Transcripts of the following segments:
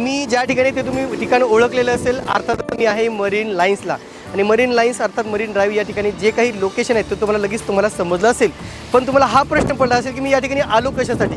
मी ज्या ठिकाणी ते तुम्ही ठिकाण ओळखलेलं असेल अर्थात मी आहे मरीन लाईन्सला आणि मरीन लाईन्स अर्थात मरीन ड्राईव्ह या ठिकाणी जे काही लोकेशन आहेत ते तुम्हाला लगेच तुम्हाला समजलं असेल. पण तुम्हाला हा प्रश्न पडला असेल की मी या ठिकाणी आलो कशासाठी?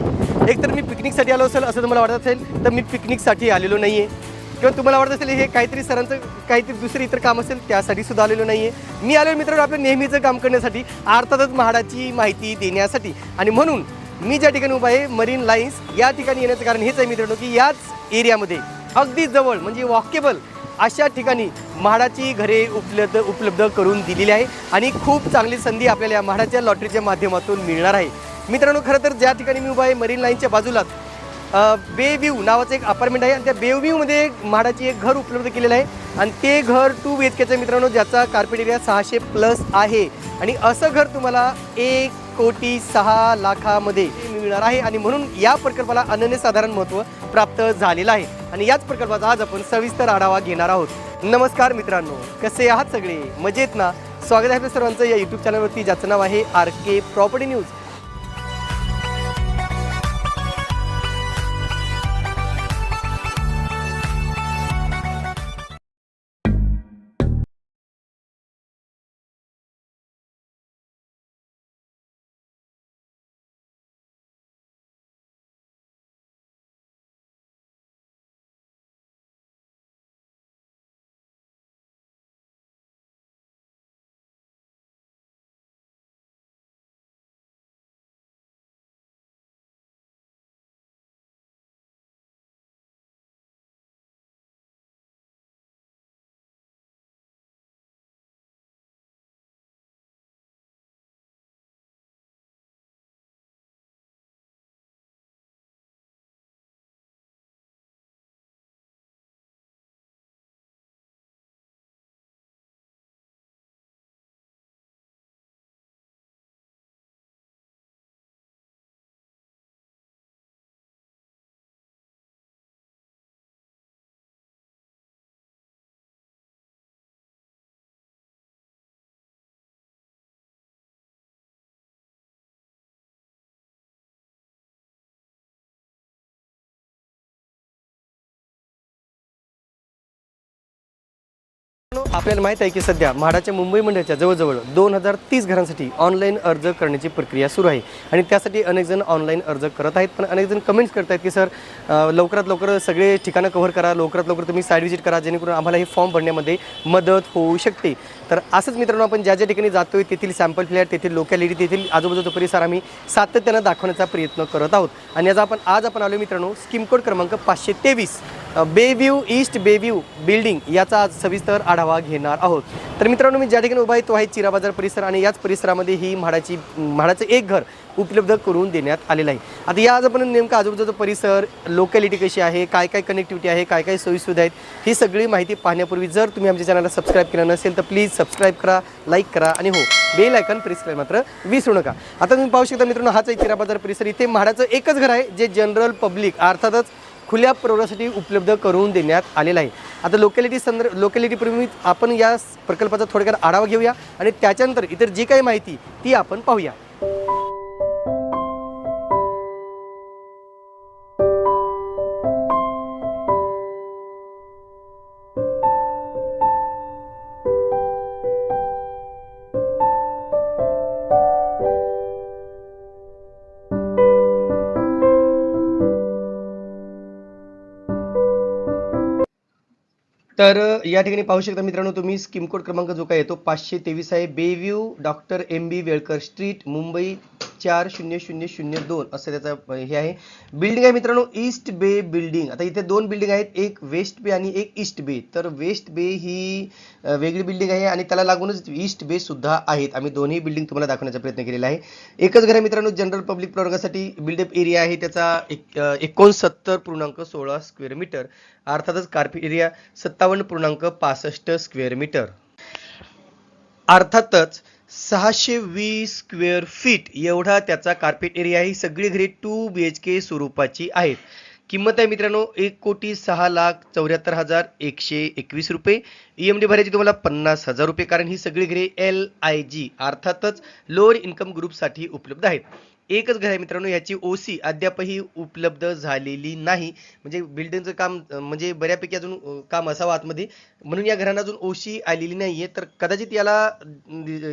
एकतर मी पिकनिकसाठी आलो असेल असं तुम्हाला वाटत असेल तर मी पिकनिकसाठी आलेलो नाही आहे किंवा तुम्हाला वाटत असेल हे काहीतरी सरांचं काहीतरी दुसरं इतर काम असेल त्यासाठी सुद्धा आलेलो नाही आहे मी आलेलो मित्रांनो आपलं नेहमीचं काम करण्यासाठी अर्थातच म्हाडाची माहिती देण्यासाठी. आणि म्हणून मी ज्या ठिकाणी उभा आहे मरीन लाईन्स या ठिकाणी येण्याचं कारण हेच आहे मित्रांनो की याच एरियामध्ये अगदी जवळ म्हणजे वॉकेबल अशा ठिकाणी म्हाडाची घरे उपलब्ध उपलब्ध करून दिलेली आहे आणि खूप चांगली संधी आपल्याला या म्हाडाच्या लॉटरीच्या माध्यमातून मिळणार आहे. मित्रांनो खरं तर ज्या ठिकाणी मी उभा आहे मरीन लाईनच्या बाजूलाच बे व्ह्यू नावाचं एक अपार्टमेंट आहे आणि त्या बेव्ह्यूमध्ये म्हाडाची एक घर उपलब्ध केलेलं आहे. आणि ते घर टू बी एच केचं मित्रांनो ज्याचा कार्पेट एरिया सहाशे प्लस आहे. आणि असं घर तुम्हाला एक कोटी सहा लाखामध्ये मिळणार आहे आणि म्हणून या प्रकल्पाला अनन्यसाधारण महत्त्व प्राप्त झालेलं आहे. आणि याच प्रकल्पाचा आज आपण सविस्तर आढावा घेणार आहोत. नमस्कार मित्रांनो कसे आहात सगळे? मजेत ना? स्वागत आहे आपल्या सर्वांचं या यूट्यूब चॅनलवरती ज्याचं नाव आहे आर के प्रॉपर्टी न्यूज. आपल्याला माहीत आहे की सध्या म्हाडाच्या मुंबई मंडळाच्या जवळजवळ दोन हजार तीस घरांसाठी ऑनलाईन अर्ज करण्याची प्रक्रिया सुरू आहे. आणि त्यासाठी अनेक जण ऑनलाईन अर्ज करत आहेत पण अनेक जण कमेंट्स करत आहेत की सर लवकरात लवकर सगळे ठिकाणं कव्हर करा लवकरात लवकर तुम्ही साईड व्हिजिट करा जेणेकरून आम्हाला हे फॉर्म भरण्यामध्ये मदत होऊ शकते. तर असंच मित्रांनो आपण ज्या ज्या ठिकाणी जातोय तेथील सॅम्पल फ्लॅट तेथील लोकॅलिटी तेथील आजूबाजूचा परिसर आम्ही सातत्यानं दाखवण्याचा प्रयत्न करत आहोत. आणि याचा आपण आज आपण आलो मित्रांनो स्कीम कोड क्रमांक पाचशे तेवीस. बेव्ह्यू ईस्ट बेव्ह्यू बिल्डिंग याचा आज सविस्तर आढावा घेणार आहोत. तर मित्रांनो मी ज्या ठिकाणी उभा आहे तो आहे चिरा बाजार परिसर आणि याच परिसरामध्ये ही म्हाडाची म्हाडाचं एक घर उपलब्ध करून देण्यात आलेलं आहे. आता या आज आपण नेमकं आजूबाजूचा परिसर लोकॅलिटी कशी आहे काय काय कनेक्टिव्हिटी आहे काय काय सोयीसुविधा आहेत ही सगळी माहिती पाहण्यापूर्वी जर तुम्ही आमच्या चॅनलला सबस्क्राईब केलं नसेल तर प्लीज सबस्क्राईब करा लाईक करा आणि हो बेल आयकन प्रेस करायला मात्र विसरू नका. आता तुम्ही पाहू शकता मित्रांनो हाच आहे बाजार परिसर. इथे म्हाडाचं एकच घर आहे जे जनरल पब्लिक अर्थातच खुल्या प्रवासासाठी उपलब्ध करून देण्यात आलेला आहे. आता लोकॅलिटी संदर्भ लोकॅलिटीपूर्वी आपण या प्रकल्पाचा थोडक्यात आढावा घेऊया आणि त्याच्यानंतर इतर जी काही माहिती ती आपण पाहूया. तर या ठिकाणी पाहू शकता मित्रांनो तुम्ही स्कीम कोड क्रमांक जो काय येतो पाचशे तेवीस आहे. Bayview doctor M B Velkar street Mumbai चार शून्य शून्य शून्य दोन असं त्याचा हे आहे. बिल्डिंग आहे मित्रांनो ईस्ट बे बिल्डिंग आता इथे दोन बिल्डिंग आहेत एक वेस्ट बे आणि एक ईस्ट बे तर वेस्ट बे ही वेगळी बिल्डिंग आहे आणि त्याला लागूनच ईस्ट बे सुद्धा आहेत. आम्ही दोन्ही बिल्डिंग तुम्हाला दाखवण्याचा प्रयत्न केलेला आहे. एकच घर आहे मित्रांनो जनरल पब्लिक प्रवर्गासाठी. बिल्डअप एरिया आहे त्याचा एक एकोणसत्तर पूर्णांक सोळा स्क्वेअर मीटर अर्थातच कार्पेट एरिया सत्तावन्न पूर्णांक पासष्ट स्क्वेअर मीटर अर्थातच सहाशे वीस स्क्वेअर फीट एवढा त्याचा कार्पेट एरिया ही सगळी घरे टू बी एच के स्वरूपाची आहेत. किंमत आहे मित्रांनो एक कोटी सहा लाख चौऱ्याहत्तर हजार एकशे एकवीस रुपये. ई एम डी भरायची तुम्हाला पन्नास हजार रुपये कारण ही सगळी घरे एल आय जी अर्थातच लोअर इन्कम ग्रुपसाठी उपलब्ध आहेत. एकच घर आहे मित्रांनो याची ओसी अद्यापही उपलब्ध झालेली नाही. म्हणजे बिल्डिंगचं काम म्हणजे बऱ्यापैकी अजून काम असावं आतमध्ये. म्हणून या घरांना अजून ओशी आलेली नाहीये. तर कदाचित याला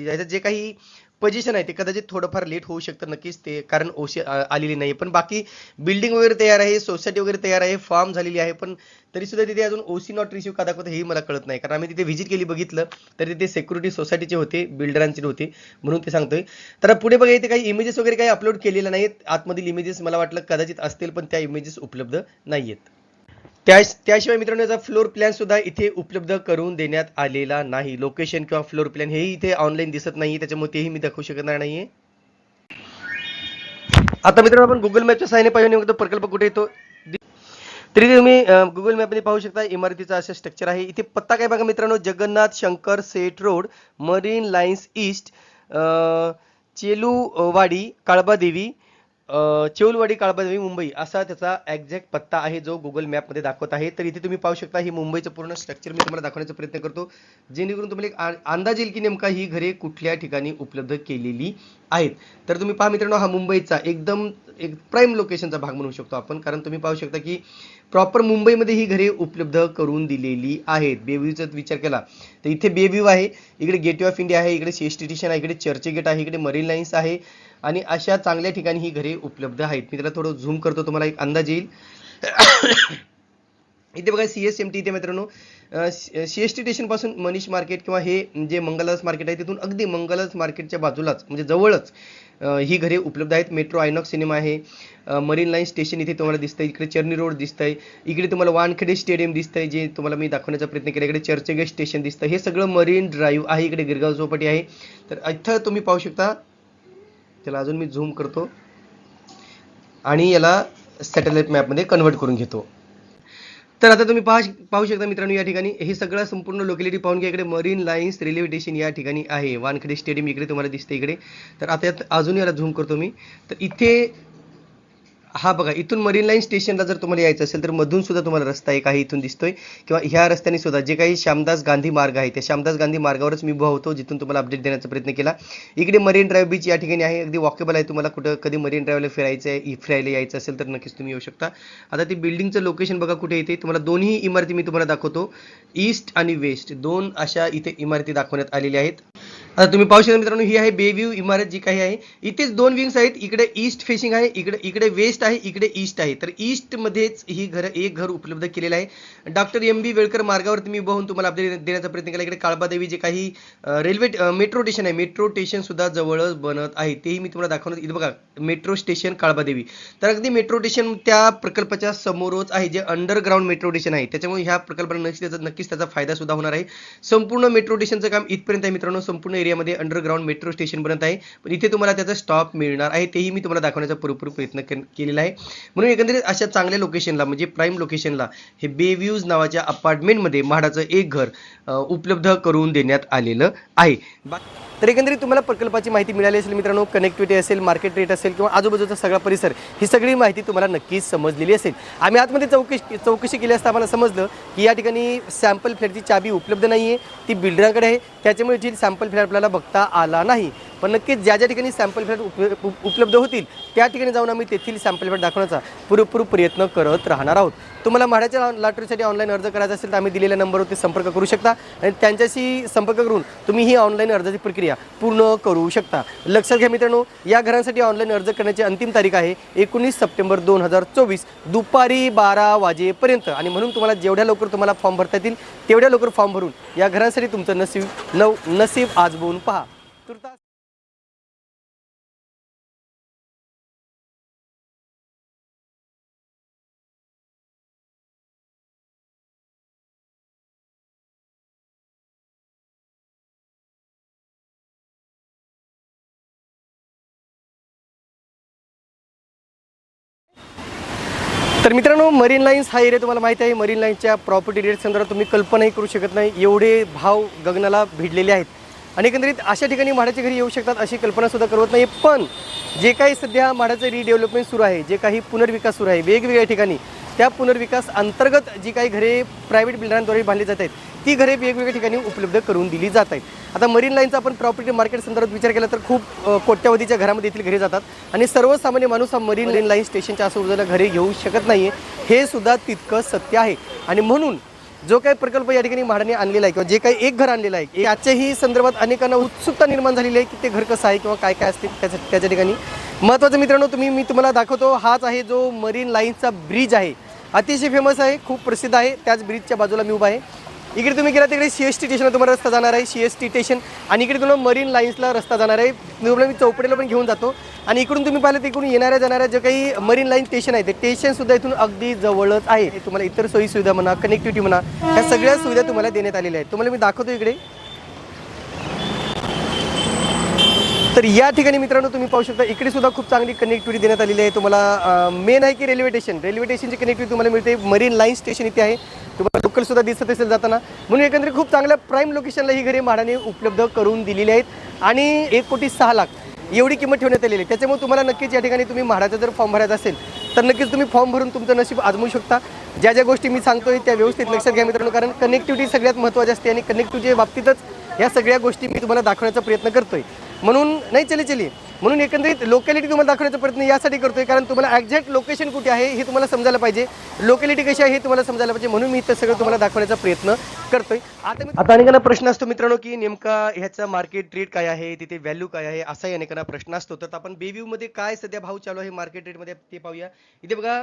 याचं जे काही पोझिशन आहे ते कदाचित थोडंफार लेट होऊ शकतं नक्कीच ते कारण ओशी आलेली नाही पण बाकी बिल्डिंग वगैरे तयार आहे सोसायटी वगैरे तयार आहे फॉर्म झालेली आहे पण तरी सुद्धा तिथे अजून ओसी नॉट रिसिव्ह का दाखवत हेही मला कळत नाही. कारण आम्ही तिथे व्हिजिट केली बघितलं तर तिथे सेक्युरिटी सोसायटीचे होते बिल्डरांचे होते म्हणून ते सांगतोय. तर पुढे बघा इथे काही इमेजेस वगैरे काही अपलोड केलेल्या नाहीत आतमधील इमेजेस मला वाटलं कदाचित असतील पण त्या इमेजेस उपलब्ध नाहीयेत. त्या त्याशिवाय मित्रांनो याचा फ्लोर प्लॅन सुद्धा इथे उपलब्ध करून देण्यात आलेला नाही. लोकेशन किंवा फ्लोर प्लॅन हेही इथे ऑनलाईन दिसत नाही त्याच्यामुळे तेही मी दाखवू शकणार नाहीये. आता मित्रांनो आपण गुगल मॅपच्या सहाय्याने पाहिजे नेमकं प्रकल्प कुठे येतो? तरी तुम्ही गुगल मॅपमध्ये पाहू शकता. इमारतीचा असं स्ट्रक्चर आहे. इथे पत्ता काय बघा मित्रांनो? Jagannath Shankar Seth road marine lines east Cheluwadi Kalbadevi Cheulwadi Kalbadevi Mumbai असा त्याचा एक्झॅक्ट पत्ता आहे जो गुगल मॅपमध्ये दाखवत आहे. तर इथे तुम्ही पाहू शकता ही मुंबईचं पूर्ण स्ट्रक्चर मी तुम्हाला दाखवण्याचा प्रयत्न करतो जेणेकरून तुम्हाला एक अंदाज येईल की नेमका ही घरे कुठल्या ठिकाणी उपलब्ध केलेली आहेत. तर तुम्ही पहा मित्रांनो हा मुंबईचा एकदम एक प्राईम लोकेशनचा भाग म्हणू शकतो आपण कारण तुम्ही पाहू शकता की प्रॉपर मुंबईमध्ये ही घरे उपलब्ध करून दिलेली आहेत. बेव्ह्यूचा विचार केला तर इथे बेव्ह्यू आहे इकडे गेटवे ऑफ इंडिया आहे इकडे सी एस टी स्टेशन आहे इकडे चर्चगेट आहे इकडे मरीन लाईन्स आहे. आणि अशा चांगल्या ठिकाणी ही घरे उपलब्ध आहेत. मी त्याला थोडं झूम करतो तुम्हाला एक अंदाज येईल. इथे बघा सी एस एम टी इथे मित्रांनो सी एस टी स्टेशनपासून मनीष मार्केट किंवा हे जे मंगलास मार्केट आहे तिथून अगदी मंगलास मार्केटच्या बाजूलाच म्हणजे जवळच ही घरे उपलब्ध आहेत. मेट्रो आयनॉक्स सिनेमा आहे. मरीन लाईन स्टेशन इथे तुम्हाला दिसतंय. इकडे चर्नी रोड दिसतंय. इकडे तुम्हाला वानखेडे स्टेडियम दिसतंय जे तुम्हाला मी दाखवण्याचा प्रयत्न केला. इकडे चर्चगेट स्टेशन दिसतं. हे सगळं मरीन ड्राईव्ह आहे. इकडे गिरगाव चौपाटी आहे. तर इथं तुम्ही पाहू शकता त्याला अजून मी झूम करतो. आणि याला सॅटेलाईट मॅपमध्ये कन्वर्ट करून घेतो. तर आता तुम्ही पाहा पाहू शकता मित्रांनो या ठिकाणी हे सगळं संपूर्ण लोकॅलिटी पाहून घ्या. इकडे मरीन लाईन्स रेल्वे स्टेशन या ठिकाणी आहे. वानखेडे स्टेडियम इकडे तुम्हाला दिसते इकडे. तर आता यात अजून याला झूम करतो मी. तर इथे हा बघा इथून मरीन लाईन स्टेशनला जर तुम्हाला यायचं असेल तर मधून सुद्धा तुम्हाला रस्ता एक आहे इथून दिसतोय. किंवा ह्या रस्त्याने सुद्धा जे काही श्यामदास गांधी मार्ग आहे त्या श्यामदास गांधी मार्गावरच मी उभा होतो जिथून तुम्हाला अपडेट देण्याचा प्रयत्न केला. इकडे मरीन ड्राईव्ह बीच या ठिकाणी आहे अगदी वॉकेबल आहे. तुम्हाला कुठं कधी मरीन ड्राईव्हला फिरायचं आहे फिरायला यायचं असेल तर नक्कीच तुम्ही येऊ शकता. आता ती बिल्डिंगचं लोकेशन बघा कुठे येते तुम्हाला दोन्ही इमारती मी तुम्हाला दाखवतो. ईस्ट आणि वेस्ट दोन अशा इथे इमारती दाखवण्यात आलेल्या आहेत. आता तुम्ही पाहू शकता मित्रांनो ही आहे बेव्ह्यू इमारत जी काही आहे. इथेच दोन विंग्स आहेत. इकडे ईस्ट फेसिंग आहे इकडे इकडे वेस्ट आहे इकडे ईस्ट आहे. तर ईस्टमध्येच ही घर एक घर उपलब्ध केलेलं आहे. डॉक्टर एम बी वेळकर मार्गावर तुम्ही बघून तुम्हाला अपडेट देण्याचा प्रयत्न केला. इकडे काळबादेवी जे काही रेल्वे मेट्रो स्टेशन आहे. मेट्रो स्टेशन सुद्धा जवळच बनत आहे. तेही मी तुम्हाला दाखवणार. इथं बघा मेट्रो स्टेशन काळबादेवी. तर अगदी मेट्रो स्टेशन त्या प्रकल्पाच्या समोरच आहे जे अंडरग्राऊंड मेट्रो स्टेशन आहे. त्याच्यामुळे ह्या प्रकल्पाला नक्कीच त्याचा नक्कीच त्याचा फायदा सुद्धा होणार आहे. संपूर्ण मेट्रो स्टेशनचं काम इथपर्यंत आहे मित्रांनो. संपूर्ण एरियामध्ये अंडरग्राऊंड मेट्रो स्टेशन बनत आहे. पण इथे तुम्हाला त्याचा स्टॉप मिळणार आहे. तेही मी तुम्हाला दाखवण्याचा पुरेपूर प्रयत्न केलेला आहे. म्हणून एकंदरीत अशा चांगल्या लोकेशनला म्हणजे प्राईम लोकेशनला हे बेव्ह्यूज नावाच्या अपार्टमेंटमध्ये म्हाडाचं एक घर उपलब्ध करून देण्यात आलेलं आहे. तर एकंदरीत तुम्हाला प्रकल्पाची माहिती मिळाली असेल मित्रांनो कनेक्टिव्हिटी असेल मार्केट रेट असेल किंवा आजूबाजूचा सगळा परिसर ही सगळी माहिती तुम्हाला नक्कीच समजलेली असेल. आम्ही आतमध्ये चौकशी चौकशी केली असता आम्हाला समजलं की या ठिकाणी सॅम्पल फ्लॅटची चाबी उपलब्ध नाही आहे ती बिल्डरांकडे आहे. त्याच्यामुळे जी सॅम्पल फ्लॅट आपल्याला बघता आला नाही. पण नक्कीच ज्या ज्या ठिकाणी सॅम्पल फ्लॅट उप उपलब्ध होतील त्या ठिकाणी जाऊन आम्ही तेथील सॅम्पल फ्लॅट दाखवण्याचा पुरेपूर प्रयत्न करत राहणार आहोत. तुम्हाला म्हाड्याच्या लॉटरीसाठी ऑनलाईन अर्ज करायचा असेल तर आम्ही दिलेल्या नंबरवरती संपर्क करू शकता आणि त्यांच्याशी संपर्क करून तुम्ही ही ऑनलाईन अर्जाची प्रक्रिया पूर्ण करू शकता. लक्षात घ्या मित्रांनो या घरांसाठी ऑनलाईन अर्ज करण्याची अंतिम तारीख आहे एकोणीस सप्टेंबर दोन हजार चोवीस दुपारी बारा वाजेपर्यंत. आणि म्हणून तुम्हाला जेवढ्या लवकर तुम्हाला फॉर्म भरता येतील तेवढ्या लवकर फॉर्म भरून या घरांसाठी तुमचं नसीब नव नसीब आजबवून पहा. तुर्ता तर मित्रांनो मरीन लाईन्स हा एरिया तुम्हाला माहिती आहे. मरीन लाईन्सच्या प्रॉपर्टी रेट संदर्भात तुम्ही कल्पनाही करू शकत नाही. एवढे भाव गगनाला भिडलेले आहेत. आणि एकंदरीत अशा ठिकाणी म्हाडाच्या घरी येऊ शकतात अशी कल्पनासुद्धा करवत नाही पण जे काही सध्या म्हाडाचं रिडेव्हलपमेंट सुरू आहे जे काही पुनर्विकास सुरू आहे वेगवेगळ्या ठिकाणी त्या पुनर्विकास अंतर्गत जी काही घरे प्रायव्हेट बिल्डरांद्वारे बांधली जात आहेत ती घरे वेगवेगळ्या ठिकाणी उपलब्ध करून दिली जात आहेत. आता मरीन लाईनचा आपण प्रॉपर्टी मार्केट संदर्भात विचार केला तर खूप कोट्यावधीच्या घरामध्ये देखील घरे जातात. आणि सर्वसामान्य माणूस हा मरीन लाईन स्टेशनच्या आजूबाजूला घरे घेऊ शकत नाही हे सुद्धा तितकं सत्य आहे. आणि म्हणून जो काही प्रकल्प या ठिकाणी म्हाडाने आणलेला आहे किंवा जे काही एक घर आणलेलं आहे याच्याही संदर्भात अनेकांना उत्सुकता निर्माण झालेली आहे की ते घर कसं आहे किंवा काय काय असते त्याच्या त्याच्या ठिकाणी. महत्त्वाचं मित्रांनो तुम्ही मी तुम्हाला दाखवतो हाच आहे जो मरीन लाईनचा ब्रिज आहे. अतिशय फेमस आहे खूप प्रसिद्ध आहे. त्याच ब्रिजच्या बाजूला मी उभा आहे. इकडे तुम्ही गेला तिकडे सी एस टी स्टेशनला तुम्हाला रस्ता जाणार आहे. सी एस टी स्टेशन आणि इकडे तुम्हाला मरीन लाईन्सला रस्ता जाणार आहे. तुम्हाला मी चौपडेला पण घेऊन जातो. आणि इकडून तुम्ही पाहिलं तर येणाऱ्या जाणाऱ्या जे काही मरीन लाईन स्टेशन आहे ते स्टेशनसुद्धा इथून अगदी जवळच आहे. तुम्हाला इतर सोयीसुविधा म्हणा कनेक्टिव्हिटी म्हणा ह्या सगळ्या सुविधा तुम्हाला देण्यात आलेल्या आहेत. तुम्हाला मी दाखवतो इकडे. तर या ठिकाणी मित्रांनो तुम्ही पाहू शकता इकडे सुद्धा खूप चांगली कनेक्टिव्हिटी देण्यात आलेली आहे. तुम्हाला मेन आहे की रेल्वे स्टेशन रेल्वे स्टेशनची कनेक्टिव्हिटी तुम्हाला मिळते. मरीन लाईन स्टेशन इथे आहे. तुम्हाला लोकल सुद्धा दिसत असेल जाताना. म्हणून एकंदरीत खूप चांगल्या प्राईम लोकेशनला ही घरे म्हाडाने उपलब्ध करून दिलेली आहेत. आणि एक कोटी सहा लाख एवढी किंमत ठेवण्यात आलेली आहे. त्याच्यामुळे तुम्हाला नक्कीच या ठिकाणी तुम्ही म्हाडाचा जर फॉर्म भरायचा असेल तर नक्कीच तुम्ही फॉर्म भरून तुमचं नशीब आजमू शकता. ज्या ज्या गोष्टी मी सांगतोय त्या व्यवस्थित लक्षात घ्या मित्रांनो कारण कनेक्टिव्हिटी सगळ्यात महत्त्वाची असते आणि कनेक्टिव्हिटीच्या बाबतीतच या सगळ्या गोष्टी मी तुम्हाला दाखवण्याचा प्रयत्न करतोय. म्हणून नाही चले चली. म्हणून एकंदरीत लोकॅलिटी तुम्हाला दाखवण्याचा प्रयत्न यासाठी करतोय कारण तुम्हाला ॲक्झॅक्ट लोकेशन कुठे आहे हे तुम्हाला समजायला पाहिजे. लोकॅलिटी कशी आहे हे तुम्हाला समजायला पाहिजे म्हणून मी ते सगळं तुम्हाला दाखवण्याचा प्रयत्न करतोय. आता मी आता अनेकांना प्रश्न असतो मित्रांनो की नेमका ह्याचा मार्केट रेट काय आहे तिथे व्हॅल्यू काय आहे असाही अनेकांना प्रश्न असतो. तर आपण बेव्ह्यू मध्ये काय सध्या भाव चालू आहे मार्केट रेटमध्ये ते पाहूया. इथे बघा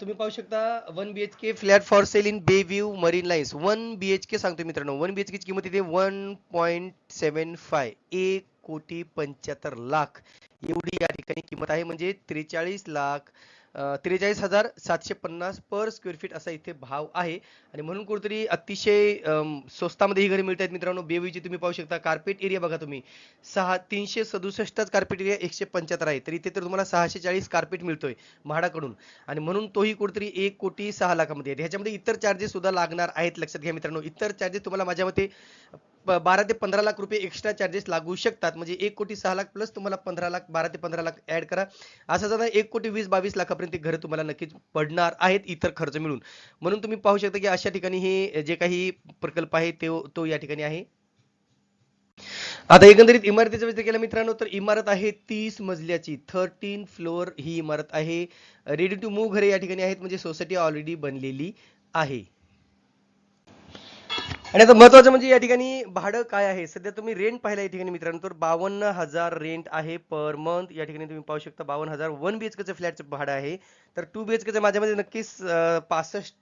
तुम्ही पाहू शकता one B H K flat for sale in Bayview marine lines one B H K सांगतो मित्रांनो वन बी एच केची किंमत इथे वन पॉईंट सेवन फाय एक कोटी पंच्याहत्तर लाख. एवढी या ठिकाणी किंमत आहे. म्हणजे त्रेचाळीस लाख त्रेचाळीस हजार सातशे पन्नास पर स्क्वेअर फीट असा इथे भाव आहे. आणि म्हणून कुठेतरी अतिशय स्वस्तामध्ये ही घरे मिळत आहेत मित्रांनो. बेवीची तुम्ही पाहू शकता. कार्पेट एरिया बघा तुम्ही. सहा तीनशे सदुसष्टच कार्पेट एरिया एकशे पंच्याहत्तर आहे. तर इथे तर तुम्हाला सहाशे चाळीस कार्पेट मिळतोय म्हाडाकडून. आणि म्हणून तोही कुठेतरी एक कोटी सहा लाखामध्ये ह्याच्यामध्ये इतर चार्जेस सुद्धा लागणार आहेत लक्षात घ्या मित्रांनो. इतर चार्जेस तुम्हाला माझ्या मते बारा ते पंधरा लाख रुपये एक्स्ट्रा चार्जेस लागू शकतात. म्हणजे एक कोटी सहा लाख प्लस तुम्हाला पंधरा लाख बारा ते पंधरा लाख ऍड करा. असं जाता एक कोटी वीस बावीस लाखापर्यंत घरं तुम्हाला नक्कीच पडणार आहेत इतर खर्च मिळून. म्हणून तुम्ही पाहू शकता की अशा ठिकाणी हे जे काही प्रकल्प आहे ते तो या ठिकाणी आहे. आता एकंदरीत इमारतीचा विचार केला मित्रांनो तर इमारत आहे तीस मजल्याची. थर्टीन फ्लोअर ही इमारत आहे. रेडी टू मूव्ह घरे या ठिकाणी आहेत म्हणजे सोसायटी ऑलरेडी बनलेली आहे. आणि आता महत्वाचं म्हणजे या ठिकाणी भाडं काय आहे? सध्या तुम्ही रेंट पाहिला या ठिकाणी मित्रांनो तर बावन्न हजार रेंट आहे पर मंथ या ठिकाणी तुम्ही पाहू शकता बावन्न हजार वन बीएचकेचं फ्लॅटचं भाडं आहे. तर टू बीएचकेचं माझ्यामध्ये नक्कीच पासष्ट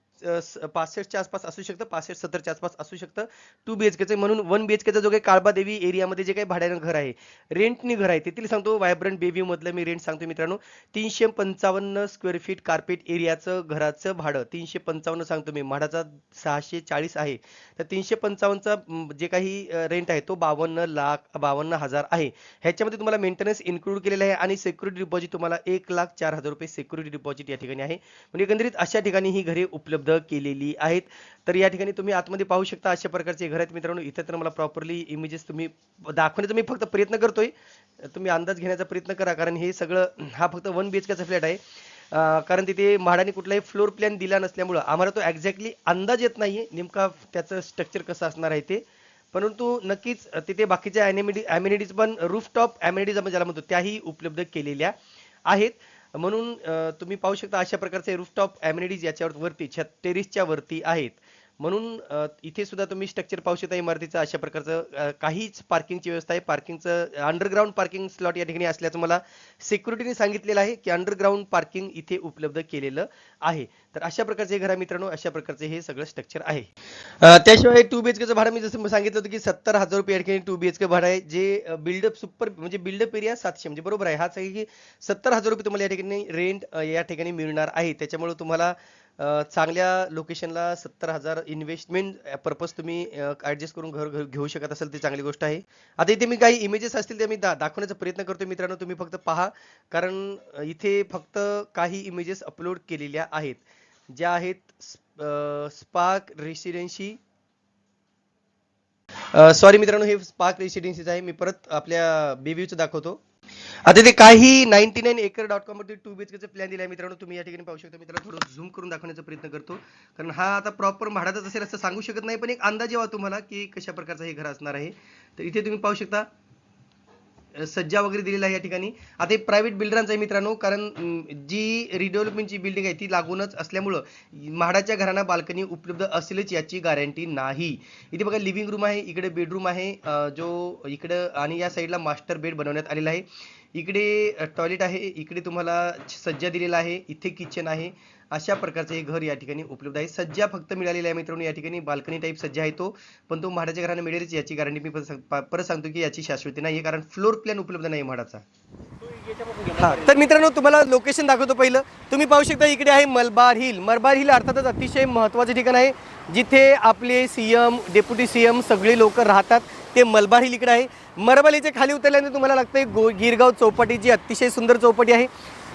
पासष्टच्या आसपास असू शकतं पासष्ट सत्तरच्या आसपास असू शकतं. टू बी एच केचं म्हणून वन बी बीएचकेचा जो काही काळबादेवी एरियामध्ये जे काही भाड्यानं घर आहे रेंटनी घर आहे तेथील सांगतो व्हायब्रंट बेबीमधलं मी रेंट सांगतो मित्रांनो. तीनशे पंचावन्न स्क्वेअर फीट कार्पेट एरियाचं घराचं भाडं तीनशे पंचावन्न सांगतो मी. म्हाडाचा सहाशे चाळीस आहे. तर तीनशे पंचावन्नचा जे काही रेंट आहे तो बावन्न लाख बावन्न हजार आहे. ह्याच्यामध्ये तुम्हाला मेंटेनन्स इन्क्लूड केलेला आहे आणि सिक्युरिटी डिपॉझिट तुम्हाला एक लाख चार हजार रुपये सिक्युरिटी डिपॉझिट या ठिकाणी आहे. म्हणजे एकंदरीत अशा ठिकाणी ही घरे उपलब्ध केलेली आहेत. तर या ठिकाणी तुम्ही आतमध्ये पाहू शकता अशा प्रकारचे घर आहेत. मित्रांनो इथे तर मला प्रॉपरली इमेजेस तुम्ही दाखवण्याचा मी फक्त प्रयत्न करतोय. तुम्ही अंदाज घेण्याचा प्रयत्न करा कारण हे सगळं हा फक्त वन बी एच केचा फ्लॅट आहे. कारण तिथे म्हाडाने कुठलाही फ्लोर प्लॅन दिला नसल्यामुळं आम्हाला तो एक्झॅक्टली अंदाज येत नाहीये. नेमका त्याचं स्ट्रक्चर कसं असणार आहे ते. परंतु नक्कीच तिथे बाकीच्या अम्युनिटीज पण रूफटॉप ॲम्युनिटीज आपण ज्याला म्हणतो त्याही उपलब्ध केलेल्या आहेत. म्हणून तुम्ही पाहू शकता अशा प्रकारचे रूफटॉप ॲम्युनिटीज याच्यावर वरती छत टेरिसच्या वरती आहेत. म्हणून इथे सुद्धा तुम्ही स्ट्रक्चर पाहू शकता इमारतीचं अशा प्रकारचं काहीच पार्किंगची व्यवस्था आहे. पार्किंगचं अंडरग्राऊंड पार्किंग स्लॉट या ठिकाणी असल्याचं मला सिक्युरिटीने सांगितलेलं आहे की अंडरग्राऊंड पार्किंग इथे उपलब्ध केलेलं आहे. तर अशा प्रकारचे घर आहे मित्रांनो अशा प्रकारचे हे सगळं स्ट्रक्चर आहे. त्याशिवाय टू बीएचकेचं भाडं मी जसं सांगितलं होतं की सत्तर हजार रुपये या ठिकाणी टू बीएचके भाडं आहे जे बिल्डअप सुपर म्हणजे बिल्डअप एरिया सातशे म्हणजे बरोबर आहे. हाच आहे की सत्तर हजार रुपये तुम्हाला या ठिकाणी रेंट या ठिकाणी मिळणार आहे. त्याच्यामुळे तुम्हाला चांगल्या लोकेशनला सत्तर हजार इन्व्हेस्टमेंट पर्पज तुम्ही ॲडजस्ट करून घर घेऊ शकत असाल ती चांगली गोष्ट आहे. आता इथे मी काही इमेजेस असतील ते मी दा दाखवण्याचा प्रयत्न करतो मित्रांनो तुम्ही फक्त पहा. कारण इथे फक्त काही इमेजेस अपलोड केलेल्या आहेत ज्या आहेत स्पार्क रेसिडेन्सी सॉरी मित्रांनो हे स्पार्क रेसिडेन्सीज आहे. मी परत आपल्या बेबीचं दाखवतो. आता ते काही ninety nine acre dot com वरती टू बी एच प्लॅन दिला आहे मित्रांनो. तुम्ही या ठिकाणी पाहू शकता. मी त्याला थोडं झूम करून दाखवण्याचा प्रयत्न करतो. कारण हा आता प्रॉपर भाड्यातच असेल असं सांगू शकत नाही पण एक अंदाज यावा तुम्हाला की कशा प्रकारचं हे घर असणार आहे. तर इथे तुम्ही पाहू शकता. सज्जा वगैरे दिलेला आहे या ठिकाणी. आता हे प्रायव्हेट बिल्डरांचं आहे मित्रांनो कारण जी रिडेव्हलपमेंटची बिल्डिंग आहे ती लागूनच असल्यामुळं म्हाडाच्या घरांना बाल्कनी उपलब्ध असेलच याची गॅरंटी नाही. इथे बघा लिव्हिंग रूम आहे इकडे बेडरूम आहे जो इकडं आणि या साईडला मास्टर बेड बनवण्यात आलेला आहे. इकडे टॉयलेट आहे इकडे तुम्हाला सज्जा दिलेला आहे इथे किचन आहे. अशा प्रकारचं घर या ठिकाणी उपलब्ध आहे. सज्जा फक्त मिळालेला आहे मित्रांनो या ठिकाणी बाल्कनी टाईप सज्जा आहे तो. पण तो म्हाडाच्या घराने मिळेलच याची गॅरंटी मी परत सांगतो की याची शाश्वती नाही आहे कारण फ्लोर प्लॅन उपलब्ध नाही म्हाडाचा. हा तर मित्रांनो तुम्हाला लोकेशन दाखवतो पहिलं. तुम्ही पाहू शकता इकडे आहे मलबार हिल. मलबार हिल अर्थातच अतिशय महत्त्वाचं ठिकाण आहे. जिथे आपले C M deputy C M सगळे लोक राहतात. ते मलबार हिल इकडे आहे. मलबार हिलच्या खाली उतरल्यानंतर तुम्हाला लागतं गो गिरगाव चौपाटी जी अतिशय सुंदर चौपाटी आहे.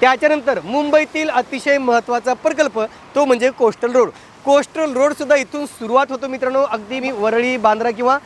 त्याच्यानंतर मुंबईतील अतिशय महत्त्वाचा प्रकल्प तो म्हणजे कोस्टल रोड. कोस्टल रोडसुद्धा इथून सुरुवात होतो मित्रांनो. अगदी मी वरळी बांद्रा किंवा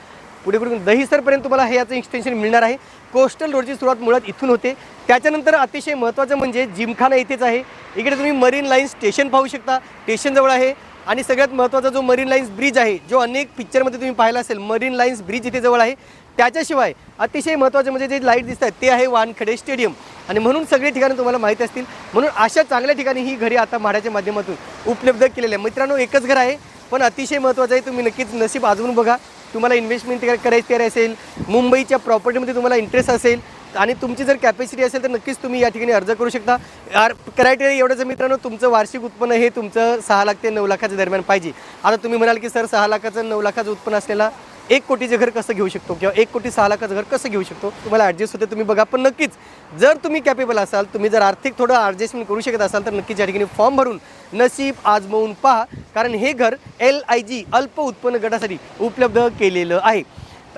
पुढे पुढे दहिसरपर्यंत तुम्हाला हे याचं एक्सटेन्शन मिळणार आहे. कोस्टल रोडची सुरुवात मुळात इथून होते. त्याच्यानंतर अतिशय महत्त्वाचं म्हणजे जिमखाना इथेच आहे. इकडे तुम्ही मरीन लाईन स्टेशन पाहू शकता. स्टेशनजवळ आहे. आणि सगळ्यात महत्त्वाचा जो मरीन लाईन्स ब्रिज आहे जो अनेक पिक्चरमध्ये तुम्ही पाहिला असेल मरीन लाईन्स ब्रिज इथे जवळ आहे. त्याच्याशिवाय अतिशय महत्त्वाचे म्हणजे जे लाइट दिसत आहेत ते आहे वानखडे स्टेडियम. आणि म्हणून सगळी ठिकाणं तुम्हाला माहीत असतील. म्हणून अशा चांगल्या ठिकाणी ही घरी आता म्हाडाच्या माध्यमातून उपलब्ध केलेली आहे मित्रांनो एकच घर आहे पण अतिशय महत्त्वाचं आहे तुम्ही नक्कीच नशीब आजवून बघा. तुम्हाला इन्व्हेस्टमेंट करायची तयारी असेल मुंबईच्या प्रॉपर्टीमध्ये तुम्हाला इंटरेस्ट असेल आणि तुमची जर कॅपॅसिटी असेल तर नक्कीच तुम्ही या ठिकाणी अर्ज करू शकता. यार क्रायटेरिया एवढंच मित्रांनो तुमचं वार्षिक उत्पन्न हे तुमचं सहा लाख ते नऊ लाखाच्या दरम्यान पाहिजे. आता तुम्ही म्हणाल की सर सहा लाखाचं नऊ लाखाचं उत्पन्न असलेला एक कोटीचं घर कसं घेऊ शकतो किंवा एक कोटी सहा लाखाचं घर कसं घेऊ शकतो? तुम्हाला ॲडजस्ट होते तुम्ही बघा. पण नक्कीच जर तुम्ही कॅपेबल असाल तुम्ही जर आर्थिक थोडं ॲडजस्टमेंट करू शकत असाल तर नक्कीच या ठिकाणी फॉर्म भरून नसीब आजमवून पहा. कारण हे घर एल आय जी अल्प उत्पन्न गटासाठी उपलब्ध केलेलं आहे.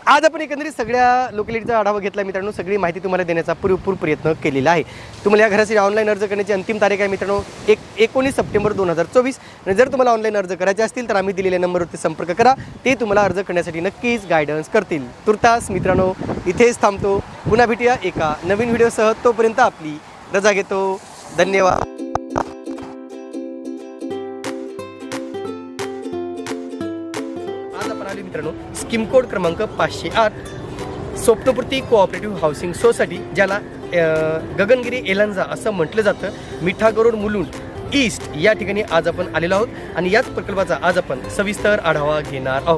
आज आपण एकंदरीत सगळ्या लोकॅलिटीचा आढावा घेतला मित्रांनो. सगळी माहिती तुम्हाला देण्याचा पुरेपूर प्रयत्न केलेला आहे. तुम्हाला या घरासाठी ऑनलाईन अर्ज करण्याची अंतिम तारीख आहे मित्रांनो एक एकोणीस सप्टेंबर दोन हजार चोवीस. आणि जर तुम्हाला ऑनलाईन अर्ज करायचे असतील तर आम्ही दिलेल्या नंबरवरती संपर्क करा. ते तुम्हाला अर्ज करण्यासाठी नक्कीच गायडन्स करतील. तुर्तास मित्रांनो इथेच थांबतो. पुन्हा भेटूया एका नवीन व्हिडिओसह तोपर्यंत आपली रजा घेतो. धन्यवाद. मित्रांनो स्कीम कोड क्रमांक पाचशे आठ स्वप्नपूर्ती कोऑपरेटिव्ह हाऊसिंग सोसायटी ज्याला गगनगिरी एलांजा असं म्हटलं जातं. मिठागरोड मुलुंड ईस्ट या ठिकाणी आज आपण आलेलो आहोत आणि याच प्रकल्पाचा आज आपण सविस्तर आढावा घेणार आहोत.